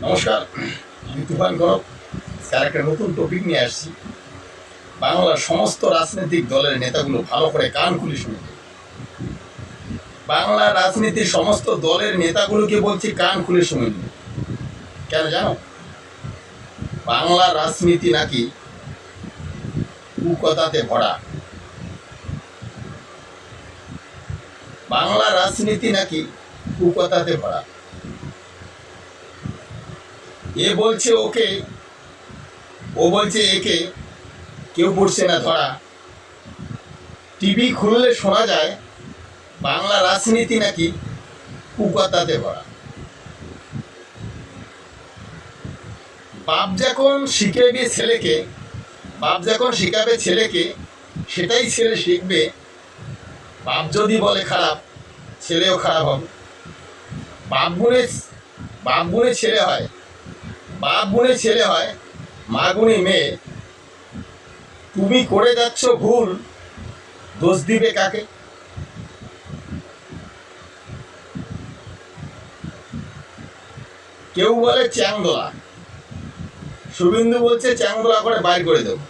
নমস্কার, আমি তুফান গরব স্যার একটা নতুন টপিক নিয়ে আসছি। বাংলার সমস্ত রাজনৈতিক দলের নেতাগুলো ভালো করে কান খুলে শুনে। বাংলা রাজনীতির সমস্ত দলের নেতাগুলোকে বলছি কান খুলে শুনে কেন জানো? বাংলা রাজনীতি নাকি কুকথাতে ভরা। বাংলা রাজনীতি নাকি কুকথাতে ভরা। এ বলছে ওকে, ও বলছে একে, কেউ পড়ছে না ধরা। টিভি খুললে শোনা যায়, বাংলা রাজনীতি নাকি কুকথাতে ভরা। বাপ যখন শিখাবে ছেলেকে, বাপ যখন শিখাবে ছেলেকে, সেটাই ছেলে শিখবে। বাপ যদি বলে খারাপ, ছেলেও খারাপ হবে। বাপ গুণে বাপ গুণে ছেলে হয়। বাপ গুণে ছেলে হয়, মা গুণে মেয়ে। তুমি করে যাচ্ছ ভুল, দোষ দিবে কাকে? কেউ বলে চ্যাংদোলা। শুভেন্দু বলছে, চ্যাংদোলা করে বাইর করে দেবো।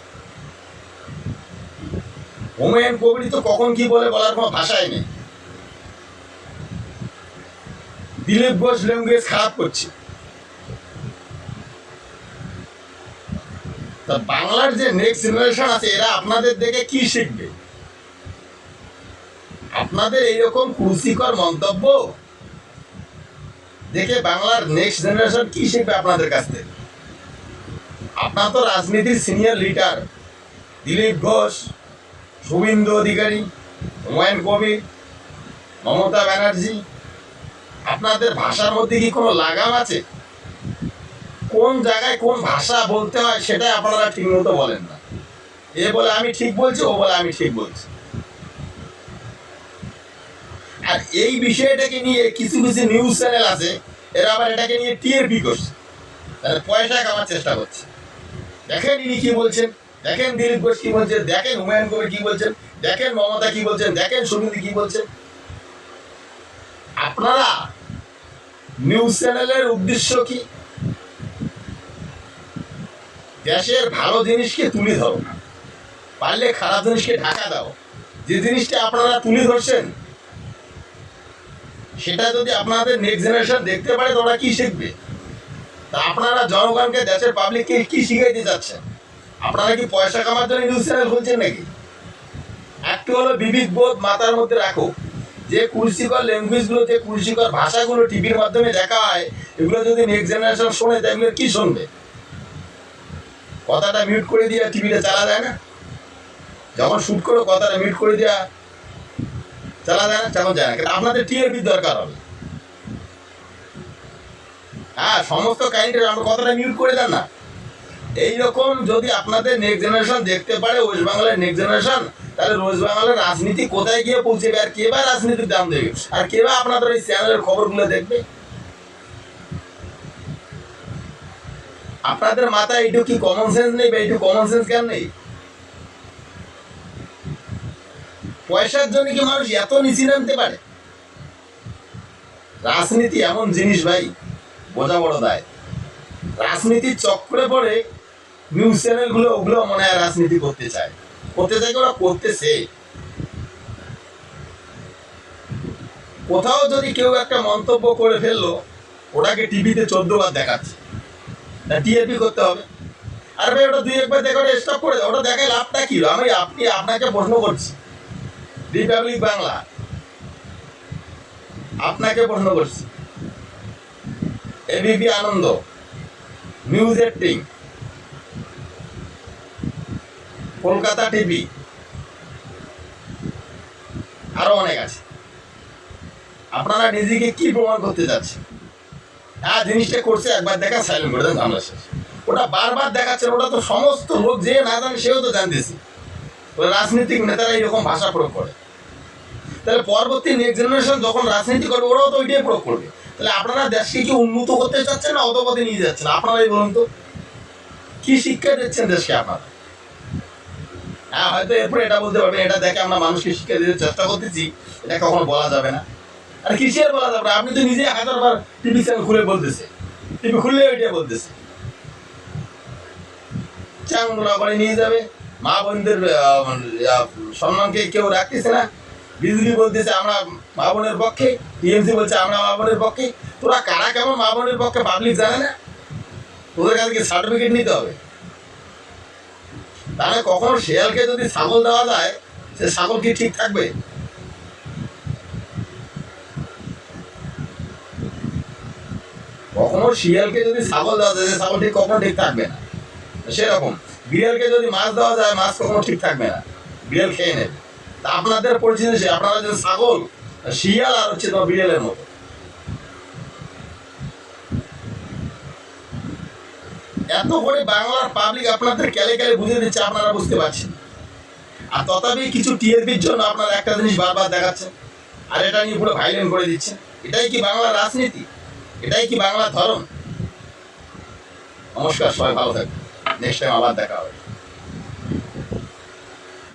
হোমেন কবির তো কখন কি বলে বলার কোনো ভাষাই নেই। দিলীপ ঘোষ ল্যাঙ্গুয়েজ খারাপ করছে। তা বাংলার যে নেক্সট জেনারেশন আছে, এরা আপনাদের দেখে কি শিখবে? আপনাদের এইরকম কুরুচিকর মন্তব্য? দেখে বাংলার নেক্সট জেনারেশন কি শিখবে আপনাদের কাছ থেকে? আপনার তো রাজনীতির সিনিয়র লিডার দিলীপ ঘোষ, শুভেন্দু অধিকারী, হুমায়ুন কবির, মমতা ব্যানার্জি। আপনাদের ভাষার মধ্যে কি কোনো লাগাম আছে? কোন জায়গায় কোন ভাষা বলতে হয় সেটাই আপনারা ঠিক মতো বলেন না। এ বলে আমি ঠিক বলছি, ও বলে আমি ঠিক বলছি। আর এই বিষয়টাকে নিয়ে কিছু কিছু নিউজ চ্যানেল আছে, এরা আবার এটাকে নিয়ে টিআরপি করছে। তাহলে পয়সা কামার চেষ্টা করছে। দেখেন ইনি কি বলছেন, দেখেন দিলীপ ঘোষ কি বলছেন, দেখেন হুমায়ুন কবির কি বলছেন, দেখেন মমতা কি বলছেন, দেখেন সুনীতি কি বলছেন। আপনারা নিউজ চ্যানেলের উদ্দেশ্য কি? দেশের ভালো জিনিসকে তুলে ধরো পারলে খারাপ জিনিসকে ঢাকা দাও। যে জিনিসটা আপনারা তুলে ধরছেন, সেটা যদি আপনাদের নেক্সট জেনারেশন দেখতে পারে, তো ওরা কি শিখবে? তা আপনারা জনগণকে, দেশের পাবলিককে কি শিখাইতে যাচ্ছেন? আপনারা কি পয়সা কামার জন্য নিউজ চ্যানেল খুলছেন নাকি? একটু হলো বিবিধ বোধ মাথার মধ্যে রাখো। যে কুরসিকর ল্যাঙ্গুয়েজগুলো যে কুরসিকর ভাষাগুলো টিভির মাধ্যমে দেখা হয়, এগুলো যদি নেক্সট জেনারেশন শোনে তাই এগুলো কি শুনবে? কথাটা মিউট করে দিয়ে টিভিটা চালা যায় না? যখন শুট করো, কথাটা মিউট করে দেওয়া চালা যায় না? তেমন যায় না। আপনাদের টিআরপি দরকার হবে। হ্যাঁ সমস্ত কাইন্ডের আমার কথাটা মিউট করে দেন না। এইরকম যদি আপনাদের নেক্সট জেনারেশন দেখতে পারে ওয়েস্ট বাংলার নেক্সট জেনারেশন তাহলে ওয়েস্ট বাংলার রাজনীতি কোথায় গিয়ে পৌঁছেবে আর কে বা রাজনীতির দাম দেবে? আর কে বা আপনাদের এই চ্যানেলের খবরগুলো দেখবে? আপনাদের মাথায় এইটু কি কমন সেন্স নেই বা এইটু কমন সেন্স কেন নেই? পয়সার জন্য কি মানুষ এত নিচে নামতে পারে? রাজনীতি এমন জিনিস ভাই, বোঝা বড় দায়। রাজনীতির চক্রে পড়ে নিউজ চ্যানেলগুলো ওগুলো মনে হয় রাজনীতি করতে চায়। করতে চায় ওরা করতেছে? কোথাও যদি কেউ একটা মন্তব্য করে ফেলল, ওটাকে টিভিতে চোদ্দ বার দেখাচ্ছে। টিআরপি করতে হবে। আর ভাই, ওটা দুই একবার দেখে ওটা স্টপ করে ওটা দেখায় লাভটা কি? আমি আপনি, আপনাকে প্রশ্ন করছি। রিপাবলিক বাংলা। আপনাকে প্রশ্ন করছি। ABP Ananda. News eighteen Kolkata TV আরও অনেক আছে। আপনারা নিজেকে কি প্রমাণ করতে যাচ্ছেন? হ্যাঁ জিনিসটা করছে, একবার দেখা সাইলেন্ট করে দেন ওটা বারবার দেখাচ্ছেন ওটা তো সমস্ত লোক যে না জানে সেও তো জানতেছে। রাজনৈতিক নেতারা এইরকম ভাষা প্রয়োগ করে। তাহলে পরবর্তী নেক্সট জেনারেশন যখন রাজনীতি করবে, ওরাও তো ওইটাই প্রয়োগ করবে। তাহলে আপনারা দেশকে কি উন্নত করতে চাচ্ছেন না অধপথে নিয়ে যাচ্ছেন? আপনারাই বলুন তো। কি শিক্ষা দিচ্ছেন দেশকে আপনারা? হ্যাঁ হয়তো এরপরে এটা বলতে পারবেন, এটা দেখে আমরা মানুষকে শিক্ষা দিতে চেষ্টা করতেছি, এটা কখনো বলা যাবে না। আর কিসের বলা যাবে? আপনি তো নিজে হাজারবার টিভি চ্যানেল খুলে বলতেছে। টিভি খুললে ওইটা বলতেছে। চাঙ্গুলা করে নিয়ে যাবে। মা বোনদের সম্মানকে কেউ রাখতেছে না। বিজেপি বলতেছে, আমরা মা বোনের পক্ষে। টিএমসি বলছে, আমরা মা বোনের পক্ষে। তোরা কারা কেমন মা বোনের পক্ষে পাবলিক জানে না? তোদের কাছে সার্টিফিকেট নিতে হবে? তাহলে কখনো শেয়ালকে যদি ছাগল দেওয়া যায়, সে ছাগল কি ঠিক থাকবে? কখনো শিয়ালকে যদি ছাগল দেওয়া যায় ছাগল ঠিক কখনো ঠিক থাকবে না। সেরকম। বিড়ালকে যদি মাছ দেওয়া যায়, মাছ কখনো ঠিক থাকবে না। বিড়াল খেয়ে নেবে। তা আপনাদের পরিচিত সে, আপনারা যে ছাগল, শিয়াল আর হচ্ছে তোমার বিড়ালের মতো। এত করে বাংলার পাবলিক আপনাদের ক্যালে ক্যালে বুঝে দিচ্ছে, আপনারা বুঝতে পারছেন। আর তথাপি কিছু টিএরপির জন্য আপনারা একটা জিনিস বারবার দেখাচ্ছেন। আর এটা নিয়ে পুরো ভাইলেন্ট করে দিচ্ছেন। এটাই কি বাংলার রাজনীতি? এটাই কি বাংলা ধরন? নমস্কার সবাই ভালো থাকবে নেক্সট টাইম আবার দেখা হবে।